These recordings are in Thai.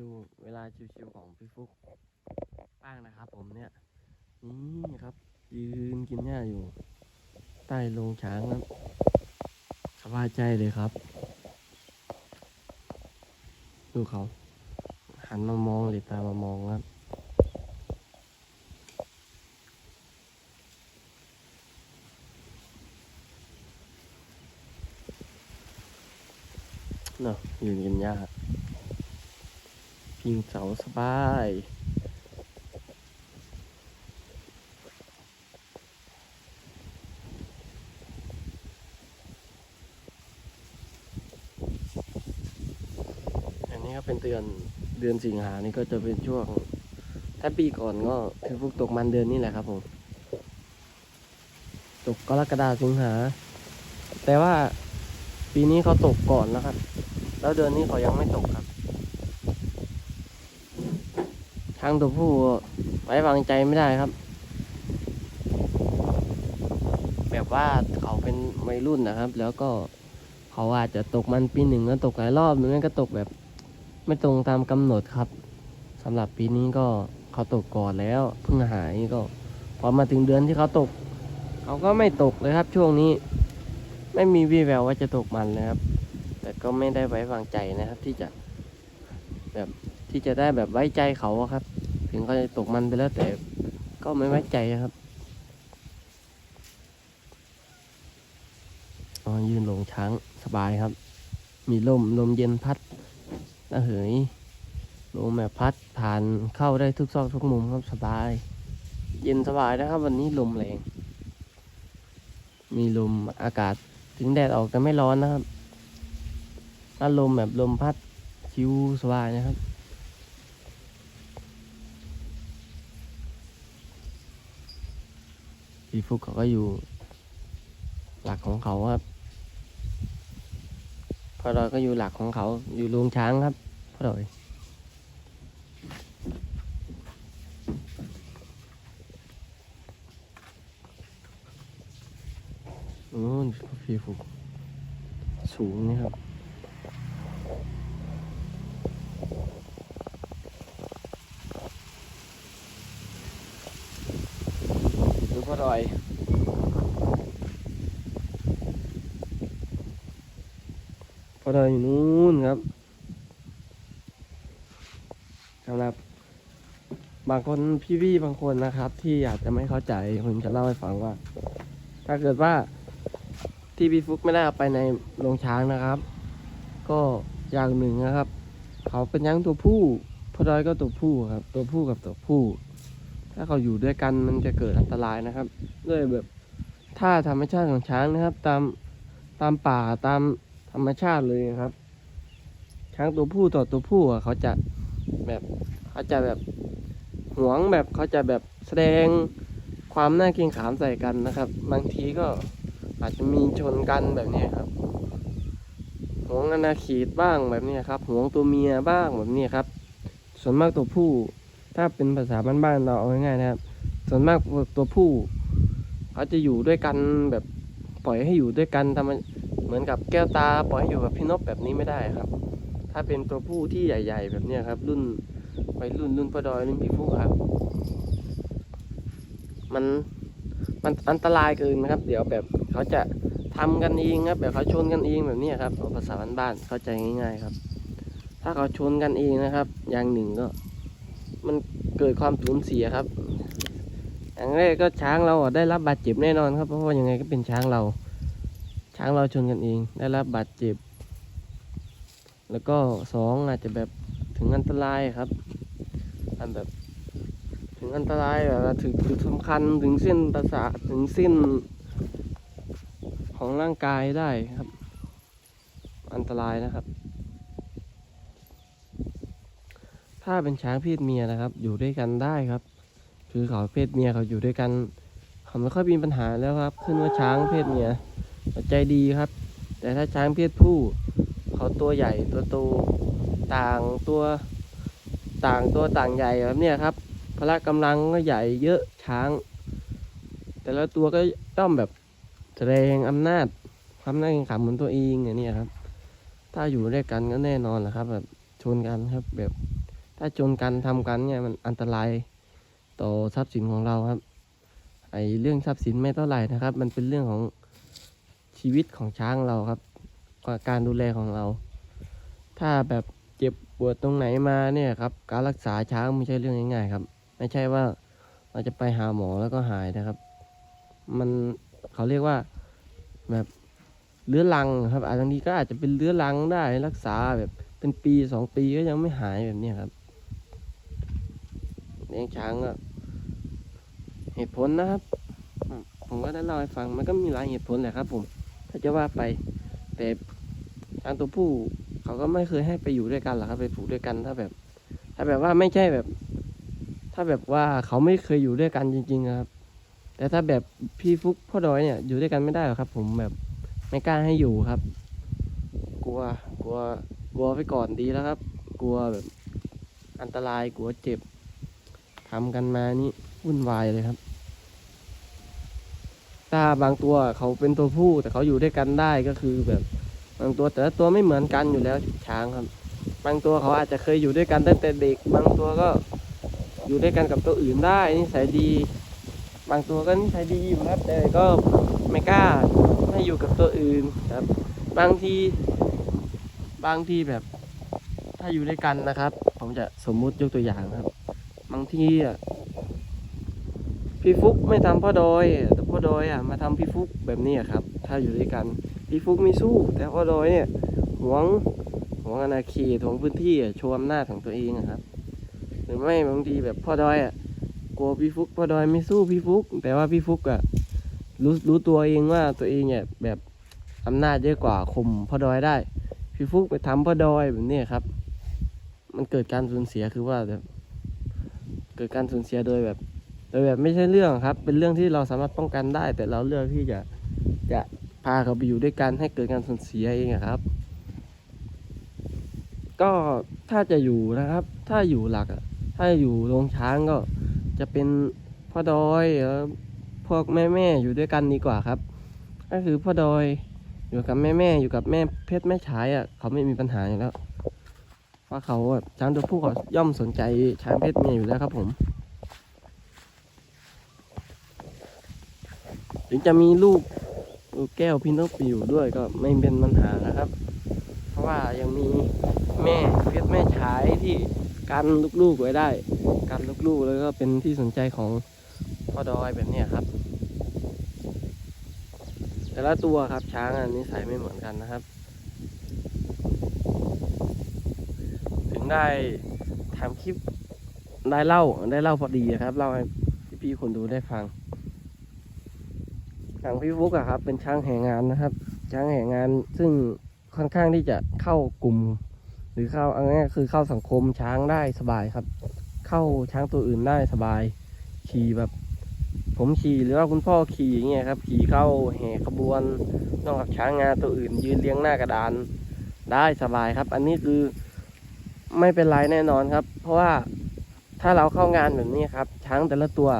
ดูเวลาชิวๆของพี่ฟุกบ้างนะครับ ผมเนี่ย นี่ครับ ยืนกินหญ้าอยู่ ใต้โรงช้างครับสบายใจเลยครับ ดูเขา หันมามองหรือตามามองครับเนาะยืนกันยา พิงเสาสบาย อันนี้ก็เป็นเดือนเดือนสิงหานี่ก็จะเป็นช่วง ถ้าปีก่อนก็คือพวกตกมันเดือนนี้แหละครับผม ตกกรกฎาสิงหา แต่ว่าปีนี้เขาตกก่อนนะครับ แล้วเดือนนี้เขายังไม่ตกครับ ทางตัวผู้ไว้วางใจไม่ได้ครับ แบบว่าเขาเป็นวัยรุ่นนะครับ แล้วก็เขาอาจจะตกมันปีหนึ่งแล้วตกหลายรอบหรือไม่ก็ตกแบบ ไม่ตรงตามกำหนดครับสำหรับปีนี้ก็เขาตกก่อนแล้วเพิ่งหายก็ พอมาถึงเดือนที่เขาตก เขาก็ไม่ตกเลยครับ ช่วงนี้ ไม่มีวี่แววว่าจะตกมันนะครับ แต่ก็ไม่ได้ไว้วางใจนะครับที่จะแบบที่จะได้แบบไว้ใจเขาครับ ถึงเขาจะตกมันไปแล้วแต่ก็ไม่ไว้ใจครับอ๋อยืนหลงช้างสบายครับ มีลมลมเย็นพัดระเหยลมแบบพัดผ่านเข้าได้ทุกซอกทุกมุมครับสบาย เย็นสบายนะครับ วันนี้ลมแรงมีลมอากาศถึงแดดออกแต่ไม่ร้อนนะครับถ้าลมแบบลมพัดชิวสบายนะครับ พี่ฟุกเขาก็อยู่ หลักของเขาครับพ่อดอยก็อยู่หลักของเขา อยู่ลุงช้างครับพ่อดอยนู้นพี่ฟุกสูงนี่ครับ ดูพ่อยพอดินอยู่นู้นครับสำหรับบางคนพี่ๆบางคนนะครับ ที่อาจจะไม่เข้าใจผมจะเล่าให้ฟังว่า ถ้าเกิดว่าที่พี่ฟุกไม่ได้เอาไปในโรงช้างนะครับ ก็อย่างหนึ่งนะครับ เขาเป็นยังตัวผู้พอดอยก็ตัวผู้ครับ ตัวผู้กับตัวผู้ ถ้าเขาอยู่ด้วยกันมันจะเกิดอันตรายนะครับ ด้วยแบบท่าธรรมชาติของช้างนะครับ ตามตามป่าตามธรรมชาติเลยครับ ช้างตัวผู้ต่อตัวผู้เขาจะแบบเขาจะแบบหวงแบบเขาจะแบบแสดงความน่าเกรงขามใส่กันนะครับ บางทีก็อาจจะมีชนกันแบบนี้ครับหวงอนาเขตบ้างแบบนี้ครับหวงตัวเมียบ้างแบบนี้ครับ ส่วนมากตัวผู้ ถ้าเป็นภาษาบ้านๆเราเอาง่ายๆนะครับ ส่วนมากตัวผู้เขาจะอยู่ด้วยกันแบบปล่อยให้อยู่ด้วยกันธรรมเหมือนกับแก้วตาปล่อยให้อยู่กับพี่นกแบบนี้ไม่ได้ครับ ถ้าเป็นตัวผู้ที่ใหญ่ ๆ แบบนี้ครับ รุ่นวัยรุ่นรุ่นพอดอยรุ่นพี่ฟูครับ มันมันอันตรายเกินนะครับ เดี๋ยวแบบเขาจะทำกันเองครับแบบเขาชนกันเองแบบนี้ครับเอาภาษาบ้านๆเข้าใจง่าย ๆ ครับ ถ้าเขาชนกันเองนะครับ อย่างหนึ่งก็ มันเกิดความสูญเสียครับ อย่างแรกก็ช้างเราได้รับบาดเจ็บแน่นอนครับเพราะว่ายังไงก็เป็นช้างเรา ช้างเราชนกันเอง ได้รับบาดเจ็บ แล้วก็สองอาจจะแบบถึงอันตรายครับ อันแบบถึงอันตรายแบบถึงจุดสำคัญถึงเส้นประสาทถึงเส้นของร่างกายได้ครับ อันตรายนะครับ ถ้าเป็นช้างเพศเมียนะครับ อยู่ด้วยกันได้ครับ คือเขาเพศเมียเขาอยู่ด้วยกัน เขาไม่ค่อยมีปัญหาแล้วครับ ขึ้นว่าช้างเพศเมียใจดีครับ แต่ถ้าช้างเพศผู้เขาตัวใหญ่ตัวโตต่างตัวต่างตัวต่างใหญ่แบบเนี้ยครับพละกำลังก็ใหญ่เยอะช้าง แต่และตัวก็ย่อมแบบแสดงอำนาจความน่าเกรงขามเหมือนตัวเองอย่างนี้ครับ ถ้าอยู่ด้วยกันก็แน่นอนแหละครับ แบบชนกันครับแบบ ถ้าชนกันทำกันเนี่ยมันอันตรายต่อทรัพย์สินของเราครับ ไอเรื่องทรัพย์สินไม่เท่าไหร่นะครับ มันเป็นเรื่องของชีวิตของช้างเราครับการดูแลของเรา ถ้าแบบเจ็บปวดตรงไหนมาเนี่ยครับ การรักษาช้างไม่ใช่เรื่องง่ายๆครับ ไม่ใช่ว่าเราจะไปหาหมอแล้วก็หายนะครับ มันเขาเรียกว่าแบบเรื้อรังครับอาจจะนี้ก็อาจจะเป็นเรื้อรังได้รักษาแบบเป็นปีสองปีก็ยังไม่หายแบบนี้ครับ เลี้ยงช้างก็เหตุผลนะครับ ผมก็ได้เล่าให้ฟังมันก็มีหลายเหตุผลแหละครับผม ถ้าจะว่าไป แต่ช้างตัวผู้เขาก็ไม่เคยให้ไปอยู่ด้วยกันหรอกครับ ไปผูกด้วยกันถ้าแบบ ถ้าแบบว่าไม่ใช่แบบ ถ้าแบบว่าเขาไม่เคยอยู่ด้วยกันจริงๆครับ แต่ถ้าแบบพี่ฟุกพ่อดอยเนี่ยอยู่ด้วยกันไม่ได้หรอกครับ ผมแบบไม่กล้าให้อยู่ครับ กลัวกลัวกลัวไปก่อนดีแล้วครับ กลัวแบบอันตรายกลัวเจ็บำกันมานี่วุ่นวายเลยครับถ้าบางตัวเขาเป็นตัวผู้ แต่เขาอยู่ด้วยกันได้ก็คือแบบบางตัวแต่ละตัวไม่เหมือนกันอยู่แล้วช้างครับ บางตัวเขาอาจจะเคยอยู่ด้วยกันตั้งแต่เด็ก บางตัวก็อยู่ด้วยกันกับตัวอื่นได้นิสัยดี บางตัวก็นิสัยดีอยู่ครับ แต่ก็ไม่กล้าให้อยู่กับตัวอื่นครับ บางทีบางทีแบบ ถ้าอยู่ด้วยกันนะครับ ผมจะสมมุติยกตัวอย่างครับางทีอะพี่ฟุกไม่ทำพ่อดอยแต่พ่อดอยอะมาทำพี่ฟุกแบบนี้อะครับ ถ้าอยู่ด้วยกัน พี่ฟุกไม่สู้ แต่พ่อดอยเนี่ยหวงหวงอาณาเขตหวงพื้นที่โชว์อำนาจของตัวเองอะครับ หรือไม่บางทีแบบพ่อดอยอะกลัวพี่ฟุกพ่อดอยไม่สู้พี่ฟุก แต่ว่าพี่ฟุกอะรู้รู้ตัวเองว่าตัวเองเนี่ยแบบอำนาจเยอะกว่าข่มพ่อดอยได้ พี่ฟุกไปทำพ่อดอยแบบนี้ครับ มันเกิดการสูญเสียคือว่าแบบ เกิดการสูญเสียโดยแบบ โดยแบบไม่ใช่เรื่องครับ เป็นเรื่องที่เราสามารถป้องกันได้ แต่เราเลือกที่จะจะพาเขาไปอยู่ด้วยกันให้เกิดการสูญเสียเองครับ ก็ถ้าจะอยู่นะครับ ถ้าอยู่หลักถ้าอยู่โรงช้างก็จะเป็นพ่อดอยพวกแม่แม่อยู่ด้วยกันดีกว่าครับ ก็คือพ่อดอยอยู่กับแม่แม่อยู่กับแม่เพชรแม่ฉายอะเขาไม่มีปัญหาอยู่แล้ว เพราะเขาแบบช้างตัวผู้เขาย่อมสนใจช้างเพศเมียอยู่แล้วครับผม ถึงจะมีลูกลูกแก้วพินอกปิวด้วยก็ไม่เป็นปัญหานะครับ เพราะว่ายังมีแม่เพชรแม่ฉายที่กันลูกๆไว้ได้ กันลูกๆแล้วก็เป็นที่สนใจของพ่อดอยแบบนี้ครับ แต่ละตัวครับช้างอันนิสัยไม่เหมือนกันนะครับ ถึง ได้ทำคลิปได้เล่าได้เล่าพอดีครับเล่าให้พี่ๆคนดูได้ฟังทางพี่ฟุกอะครับ เป็นช้างแห่งานนะครับ ช้างแห่งานซึ่งค่อนข้างที่จะเข้ากลุ่ม หรือเข้าอาง่ายๆคือเข้าสังคมช้างได้สบายครับ เข้าช้างตัวอื่นได้สบาย ขี่แบบ ผมขี่หรือว่าคุณพ่อขี่อย่างเงี้ยครับ ขี่เข้าแห่ขบวนนอกจากช้างงานตัวอื่น ยืนเลี้ยงหน้ากระดานได้สบายครับ อันนี้คือ ไม่เป็นไรแน่นอนครับ เพราะว่าถ้าเราเข้างานแบบนี้ครับ ช้างแต่ละตัว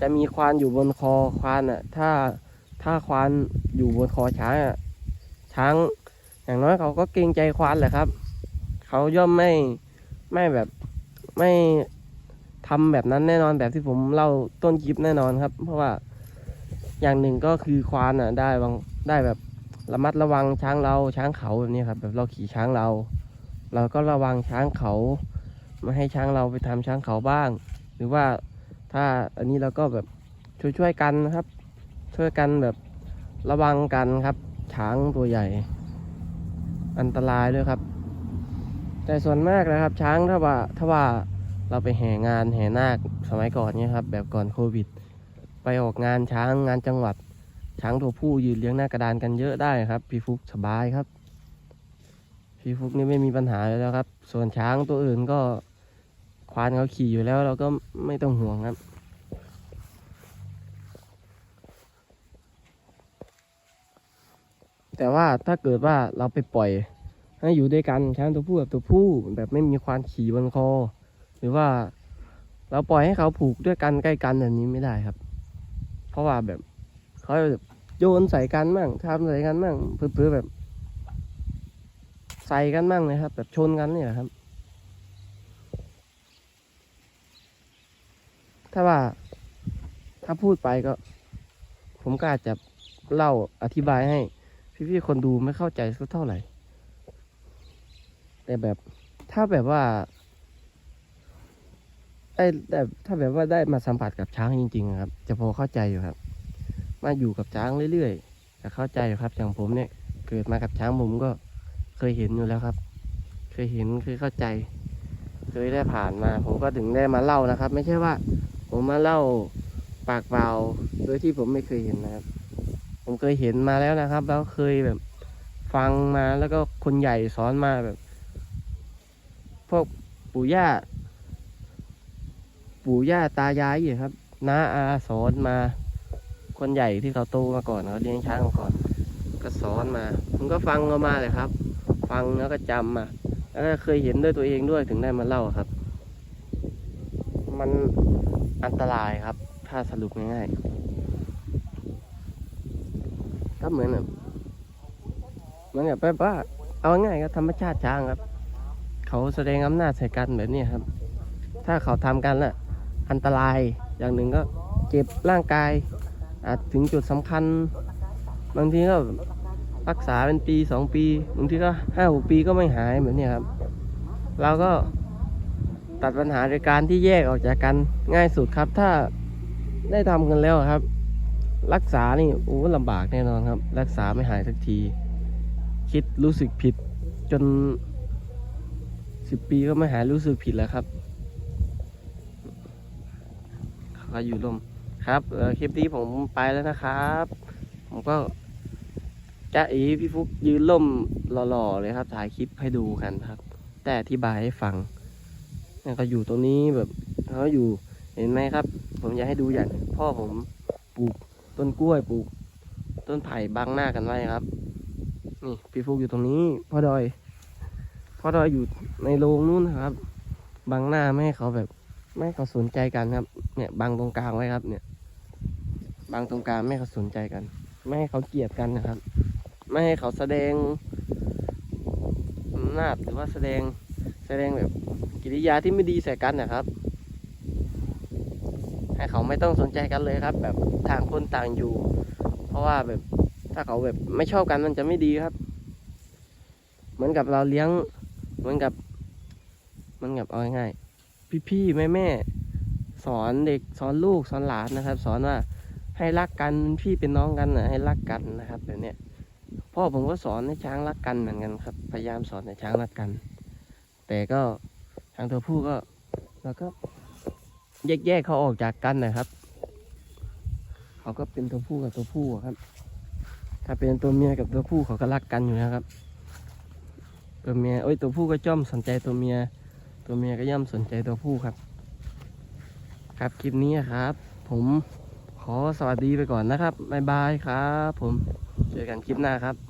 จะมีควานอยู่บนคอควานอะ ถ้าถ้าควานอยู่บนคอช้างอะช้างอย่างน้อยเขาก็เกรงใจควานแหละครับ เขาย่อมไม่ไม่แบบไม่ทำแบบนั้นแน่นอนแบบที่ผมเล่าต้นคลิปแน่นอนครับ เพราะว่าอย่างหนึ่งก็คือควานอะ ได้บางได้แบบระมัดระวังช้างเราช้างเขาแบบนี้ครับ แบบเราขี่ช้างเรา เราก็ระวังช้างเขาไม่ให้ช้างเราไปทำช้างเขาบ้าง หรือว่าถ้าอันนี้เราก็แบบช่วยช่วยๆกันนะครับ ช่วยกันแบบระวังกันครับ ช้างตัวใหญ่ อันตรายด้วยครับ แต่ส่วนมากนะครับ ช้างถ้าว่าถ้าว่าเราไปแห่งานแห่นาคสมัยก่อนเนี่ยครับ แบบก่อนโควิด ไปออกงานช้างงานจังหวัด ช้างตัวผู้ยืนเลี้ยงหน้ากระดานกันเยอะได้ครับ พี่ฟุกสบายครับ พี่ฟุกนี่ไม่มีปัญหาแล้วครับ ส่วนช้างตัวอื่นก็ควานเขาขี่อยู่แล้วเราก็ไม่ต้องห่วงครับ แต่ว่าถ้าเกิดว่าเราไปปล่อย ให้อยู่ด้วยกันช้างตัวผู้กับตัวผู้แบบไม่มีควานขี่บนคอ หรือว่าเราปล่อยให้เขาผูกด้วยกันใกล้กันแบบนี้ไม่ได้ครับ เพราะว่าแบบเขาโยนใส่กันมั่งทำใส่กันมั่งเพื่อแบบ ใส่กันมั่งนะครับ แบบชนกันเนี่ยครับ ถ้าว่าถ้าพูดไปก็ ผมก็อาจจะเล่าอธิบายให้ พี่ๆคนดูไม่เข้าใจสักเท่าไหร่ แต่แบบถ้าแบบว่าไอ้แต่ถ้าแบบว่าได้มาสัมผัสกับช้างจริง ๆ ครับ จะพอเข้าใจอยู่ครับ มาอยู่กับช้างเรื่อยๆจะเข้าใจอยู่ครับอย่างผมเนี่ย เกิดมากับช้างผมก็ เคยเห็นอยู่แล้วครับ เคยเห็นเคยเข้าใจ เคยได้ผ่านมา ผมก็ถึงได้มาเล่านะครับ ไม่ใช่ว่า ผมมาเล่าปากเปล่าโดยที่ผมไม่เคยเห็นนะครับ ผมเคยเห็นมาแล้วนะครับ แล้วเคยแบบ ฟังมาแล้วก็คนใหญ่สอนมาแบบ พวกปู่ย่า ปู่ย่าตายายอยู่ครับน้าอาสอนมา คนใหญ่ที่เขาโตมาก่อนเขาเลี้ยงช้างมาก่อน ก็สอนมาผมก็ฟังเอามาเลยครับ ฟังแล้วก็จำมาแล้วก็เคยเห็นด้วยตัวเองด้วยถึงได้มาเล่าครับ มันอันตรายครับ ถ้าสรุปง่ายๆก็เหมือนแบบมือนแบบว่าเอาง่ายๆครับธรรมชาติช้างครับ เขาแสดงอำนาจใส่กันแบบนี้ครับ ถ้าเขาทำกันล่ะอันตรายอย่างหนึ่งก็เจ็บร่างกายอาจถึงจุดสำคัญ บางทีก็ รักษาเป็นปีสองปีบางทีก็ห้าหกปีก็ไม่หายแบบเนี้ยครับ เราก็ตัดปัญหาโดยการที่แยกออกจากกันง่ายสุดครับ ถ้าได้ทำกันแล้วครับ รักษานี่โอ้ลำบากแน่นอนครับ รักษาไม่หายสักที คิดรู้สึกผิดจนสิบปีก็ไม่หายรู้สึกผิดแล้วครับเขาอยู่ร่มครับคลิปนี้ผมไปแล้วนะครับ ผมก็ จะเอพี่ฟุกยืนล่มหล่อๆเลยครับถ่ายคลิปให้ดูกันครับ แต่อธิบายให้ฟังเนี่ยเขาอยู่ตรงนี้แบบเขาอยู่เห็นไหมครับ ผมอยากให้ดูอย่างพ่อผมปลูกต้นกล้วยปลูก ต้นไผ่บังหน้ากันไว้ครับ นี่พี่ฟุกอยู่ตรงนี้ พ่อดอย พ่อดอยอยู่ในโรงนู้นนะครับ บังหน้าไม่ให้เขาแบบไม่ให้เขาสนใจกันครับ เนี่ยบังตรงกลางไว้ครับ เนี่ยบังตรงกลางไม่ให้เขาสนใจกัน ไม่ให้เขาเกลียดกันนะครับ ไม่ให้เขาแสดงอำนาจหรือว่าแสดงแสดงแบบกิริยาที่ไม่ดีใส่กันนะครับ ให้เขาไม่ต้องสนใจกันเลยครับ แบบต่างคนต่างอยู่ เพราะว่าแบบถ้าเขาแบบไม่ชอบกันมันจะไม่ดีครับ เหมือนกับเราเลี้ยง เหมือนกับเหมือนกับเอาง่ายๆพี่ๆแม่แม่ๆสอนเด็กสอนลูกสอนหลานนะครับ สอนว่าให้รักกันเป็นพี่เป็นน้องกันนะให้รักกันนะครับแบบเนี้ย พ่อผมก็สอนให้ช้างรักกันเหมือนกันครับ พยายามสอนให้ช้างรักกัน แต่ก็ทางตัวผู้ก็เราก็แยกแยกเขาออกจากกันนะครับเขาก็เป็นตัวผู้กับตัวผู้ครับ ถ้าเป็นตัวเมียกับตัวผู้เขาก็รักกันอยู่นะครับ ตัวเมียเอ้ยตัวผู้ก็ย่อมสนใจตัวเมีย ตัวเมียก็ย่อมสนใจตัวผู้ครับ ครับคลิปนี้ครับ ผม ขอสวัสดีไปก่อนนะครับ บ๊ายบายครับ ผม เจอกันคลิปหน้าครับ